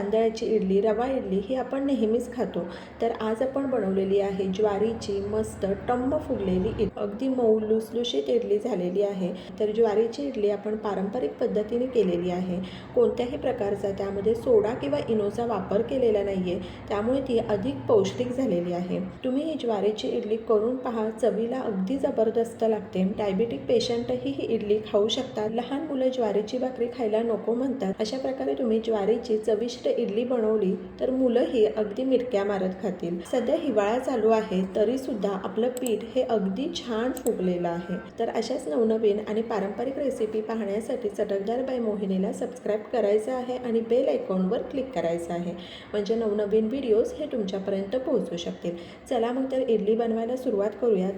तांदळाची इडली रवा इडली ही आपण नेहमीच खातो. तर आज आपण बनवलेली आहे ज्वारीची मस्त टंब फुगलेली इडली. अगदी मऊ लुसलुशीत इडली झालेली आहे. तर ज्वारीची इडली आपण पारंपरिक पद्धतीने केलेली आहे. कोणत्याही प्रकारचा त्यामध्ये सोडा किंवा इनोचा वापर केलेला नाही आहे त्यामुळे ती अधिक पौष्टिक झालेली आहे. तुम्ही ही ज्वारीची इडली करून पहा. चवीला अगदी जबरदस्त लागते. डायबिटिक पेशंटही ही इडली खाऊ शकतात. लहान मुलं ज्वारीची भाकरी खायला नको म्हणतात. अशा प्रकारे तुम्ही ज्वारीची चविष्ट इडली बनवली तर मुलंही अगदी मिरक्या मारत खातील. सध्या हिवाळा चालू आहे तरी सुद्धा आपलं पीठ हे अगदी छान फुगलेलं आहे. तर अशाच नवनवीन आणि पारंपरिक रेसिपी पाहण्यासाठी चटकदार बाय मोहिनीला सबस्क्राईब करायचं आहे आणि बेल आयकॉनवर क्लिक करायचं आहे. म्हणजे नवनवीन व्हिडिओज हे तुमच्यापर्यंत पोहोचू शकतील. चला मग तर इडली बनवायला सुरुवात करूयात.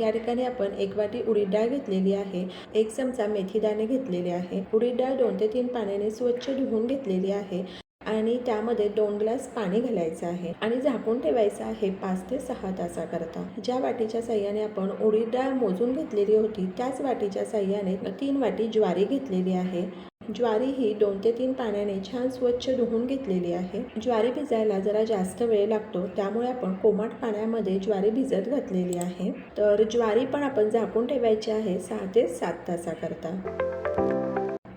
या ठिकाणी आपण एक वाटी उडीद डाळ घेतलेली आहे. एक चमचा मेथी दाणे घेतलेले आहे. उडीद डाळ दोन ते तीन पाण्याने स्वच्छ धुवून घेतलेली आहे आणि त्यामध्ये दोन ग्लास पाणी घालायचं आहे आणि झाकून ठेवायचं आहे पाच ते सहा तासाकरता. ज्या वाटीच्या साह्याने आपण उडीद डाळ मोजून घेतलेली होती त्याच वाटीच्या साह्याने तीन वाटी ज्वारी घेतलेली आहे. ज्वारी ही दोन ते तीन पाण्याने छान स्वच्छ धुवून घेतलेली आहे. ज्वारी भिजायला जरा जास्त वेळ लागतो त्यामुळे आपण कोमट पाण्यामध्ये ज्वारी भिजत घातलेली आहे. तर ज्वारी पण आपण झाकून ठेवायची आहे सहा ते सात तासाकरता.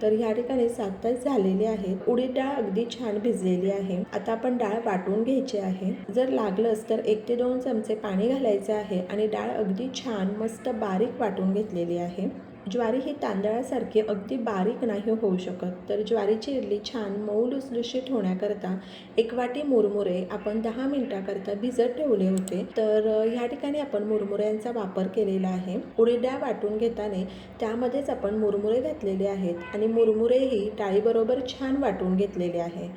तर ह्या ठिकाणी सात तास झालेले आहेत. उडीद डाळ अगदी छान भिजलेली आहे. आता आपण डाळ वाटून घ्यायची आहे. जर लागलंच तर एक ते दोन चमचे पाणी घालायचे आहे आणि डाळ अगदी छान मस्त बारीक वाटून घेतलेली आहे. ज्वारी ही तांदळासारखी अगदी बारीक नाही होऊ शकत. तर ज्वारीची इडली छान मऊ लुसलुशीत होण्याकरता एक वाटी मुरमुरे आपण दहा मिनिटाकरता भिजत ठेवले होते. तर ह्या ठिकाणी आपण मुरमुऱ्यांचा वापर केलेला आहे. उडीद वाटून घेताना त्यामध्येच आपण मुरमुरे घातलेले आहेत आणि मुरमुरेही डाळीबरोबर छान वाटून घेतलेले आहे.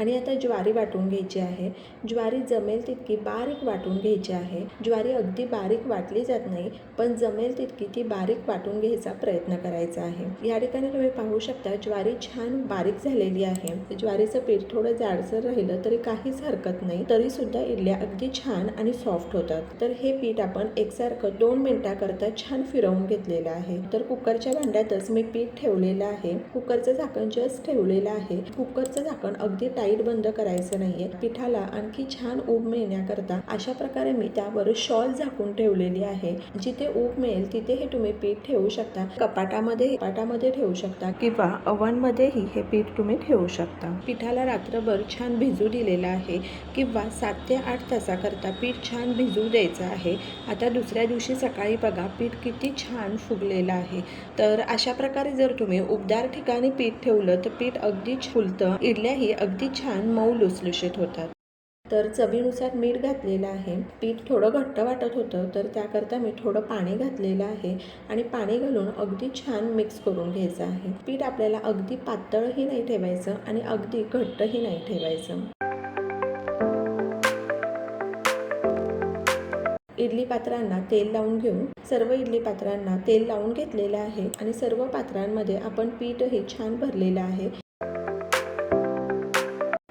आणि आता ज्वारी वाटून घ्यायची आहे. ज्वारी जमेल तितकी बारीक वाटून घ्यायची आहे. ज्वारी अगदी बारीक वाटली जात नाही पण जमेल तितकी ती बारीक वाटून घ्यायचा प्रयत्न करायचा आहे. या ठिकाणी तुम्ही पाहू शकता ज्वारी छान बारीक झालेली आहे. ज्वारीचं पीठ थोडं जाडसर राहिलं तरी काहीच हरकत नाही तरी सुद्धा इडल्या अगदी छान आणि सॉफ्ट होतात. तर हे पीठ आपण एकसारखं दोन मिनिटाकरता छान फिरवून घेतलेलं आहे. तर कुकरच्या भांड्यातच मी पीठ ठेवलेलं आहे. कुकरचं झाकण जस्ट ठेवलेलं आहे. कुकरचं झाकण अगदी टाईट बंद करायचं नाहीये. पिठाला आणखी छान ऊब मिळण्याकरता अशा प्रकारे मी त्यावर शॉल झाकून ठेवलेली आहे. जिथे ऊब मिळेल तिथे हे तुम्ही पीठ ठेवू शकता. कपाटामध्ये कपाटामध्ये ठेवू शकता किंवा अवनमध्येही हे पीठ तुम्ही ठेवू शकता. पिठाला रात्रभर छान भिजू दिलेलं आहे किंवा सात ते आठ तासाकरता पीठ छान भिजू द्यायचं आहे. आता दुसऱ्या दिवशी सकाळी बघा पीठ किती छान फुगलेलं आहे. तर अशा प्रकारे जर तुम्ही उबदार ठिकाणी पीठ ठेवलं तर पीठ अगदी फुलतं इडल्याही अगदी छान मऊ लुसलुशीत होतात. तर चवीनुसार मीठ घातलेलं आहे. पीठ थोडं घट्ट वाटत होतं तर त्याकरता मी थोडं पाणी घातलेलं आहे आणि पाणी घालून अगदी छान मिक्स करून घ्यायचं आहे. पीठ आपल्याला अगदी पातळही नाही ठेवायचं आणि अगदी घट्टही नाही ठेवायचं. इडली पात्रांना तेल लावून घेऊन सर्व इडली पात्रांना तेल लावून घेतलेलं आहे आणि सर्व पात्रांमध्ये आपण पीठही छान भरलेलं आहे.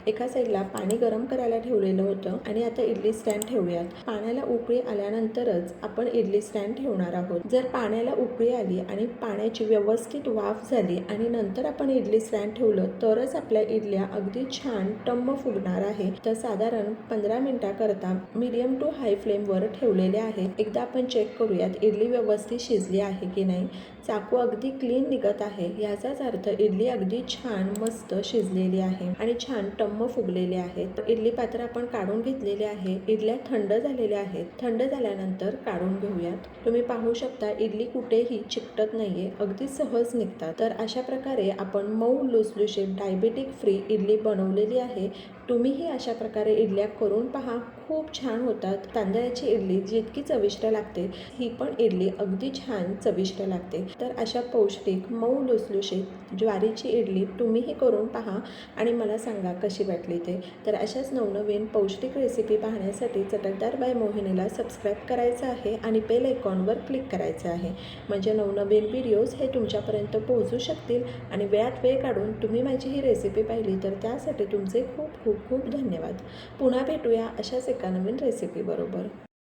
एका साईडला पाणी गरम करायला ठेवलेलं होतं आणि आता इडली स्टँड ठेवूयात. पाण्याला उकळी आल्यानंतरच आपण इडली स्टँड ठेवणार आहोत. जर पाण्याला उकळी आली आणि पाण्याची व्यवस्थित वाफ झाली आणि नंतर आपण इडली स्टँड ठेवलं तरच आपल्या इडल्या अगदी छान टम्म फुगणार आहे. तर साधारण पंधरा मिनिटाकरता मिडियम टू हाय फ्लेमवर ठेवलेले आहेत. एकदा आपण चेक करूयात इडली व्यवस्थित शिजली आहे की नाही. चाकू अगदी क्लीन निघत आहे. याचाच अर्थ इडली अगदी छान मस्त शिजलेली आहे आणि छान टम्म फुगलेले आहेत इडली पात्र आपण काढून घेतलेले आहे. इडल्या थंड झालेल्या आहेत. थंड झाल्यानंतर काढून घेऊयात. तुम्ही पाहू शकता इडली कुठेही चिकटत नाहीये अगदी सहज निघतात. तर अशा प्रकारे आपण मऊ लुसलुशीत डायबेटिक फ्री इडली बनवलेली आहे. तुम्हीही अशा प्रकारे इडल्या करून पहा. खूप छान होतात. तांदळाची इडली जितकी चविष्ट लागते ही पण इडली अगदी छान चविष्ट लागते. तर अशा पौष्टिक मऊ लुसलुशीत ज्वारीची इडली तुम्हीही करून पहा आणि मला सांगा कशी वाटली ते. तर अशाच नवनवीन पौष्टिक रेसिपी पाहण्यासाठी चटकदार बाय मोहिनीला सबस्क्राईब करायचं आहे आणि बेल आयकॉनवर क्लिक करायचं आहे. म्हणजे नवनवीन व्हिडिओज हे तुमच्यापर्यंत पोहोचू शकतील आणि वेळात वेळ काढून तुम्ही माझी ही रेसिपी पाहिली तर त्यासाठी तुमचे खूप खूप खूप धन्यवाद. पुन्हा भेटूया अशाच एका नवीन रेसिपीबरोबर